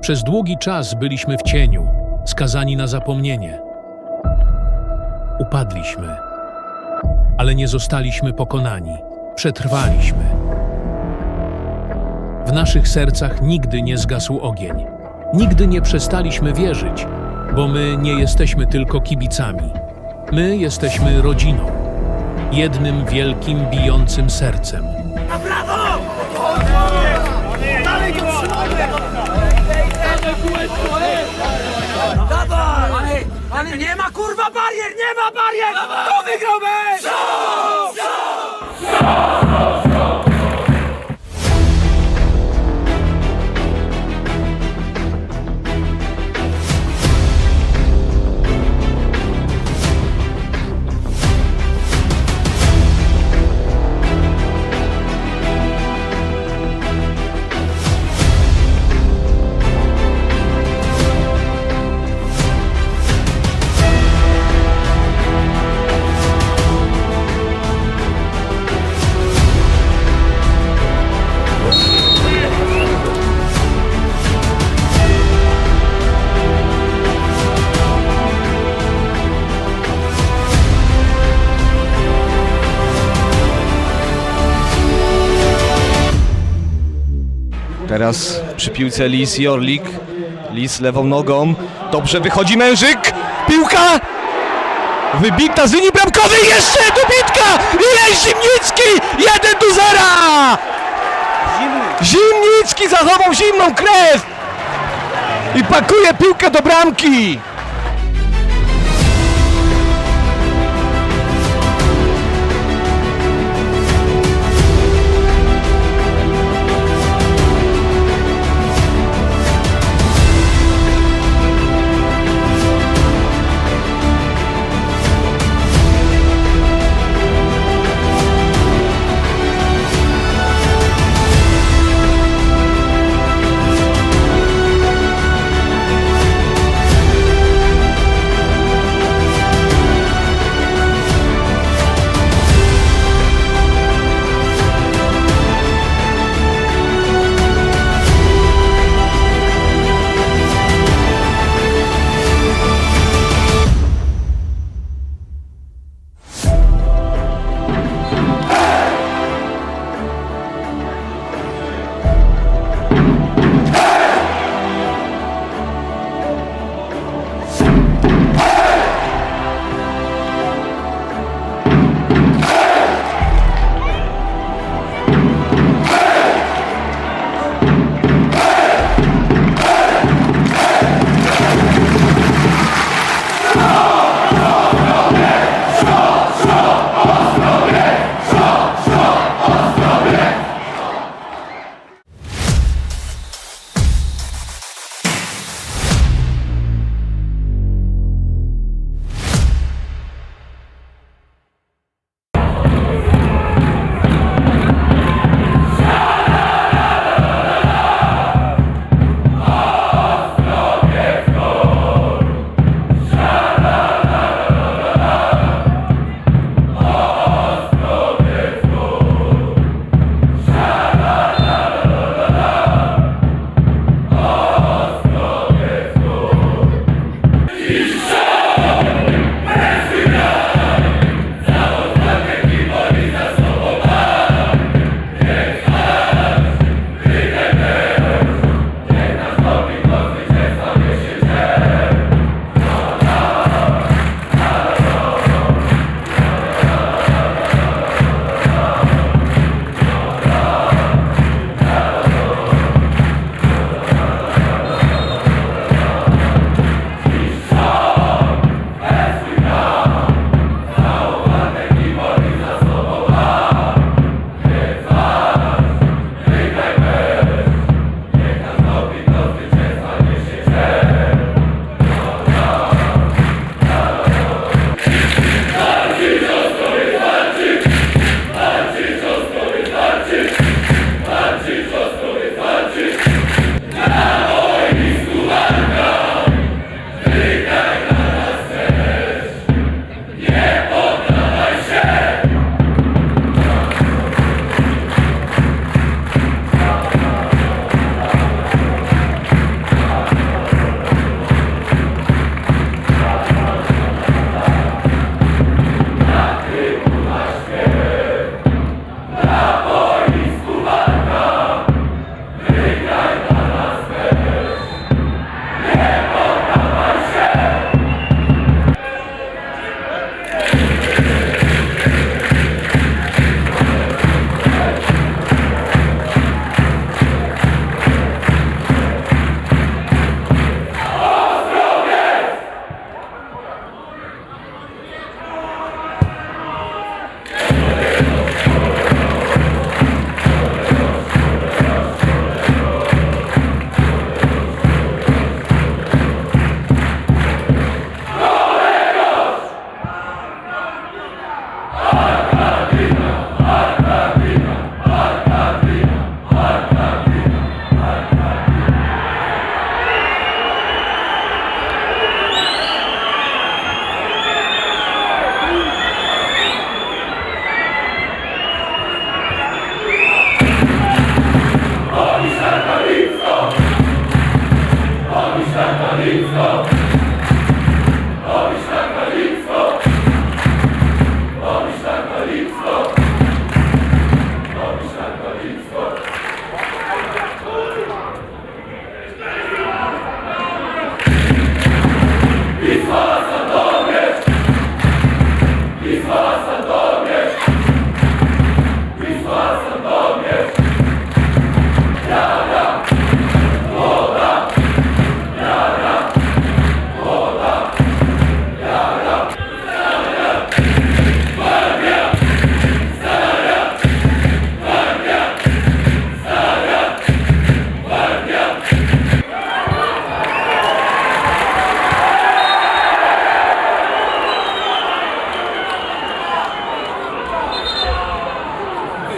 Przez długi czas byliśmy w cieniu, skazani na zapomnienie. Upadliśmy, ale nie zostaliśmy pokonani. Przetrwaliśmy. W naszych sercach nigdy nie zgasł ogień. Nigdy nie przestaliśmy wierzyć, bo my nie jesteśmy tylko kibicami. My jesteśmy rodziną. Jednym wielkim, bijącym sercem. Ale, ale nie ma kurwa barier, nie ma barier! Kto wygrał mecz? Teraz przy piłce Lis i Orlik. Lis lewą nogą. Dobrze wychodzi Mężyk. Piłka! Wybita z linii bramkowej. Jeszcze dobitka! Ile Zimnicki! 1 do 0! Zimnicki zachował zimną krew! I pakuje piłkę do bramki!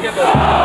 要个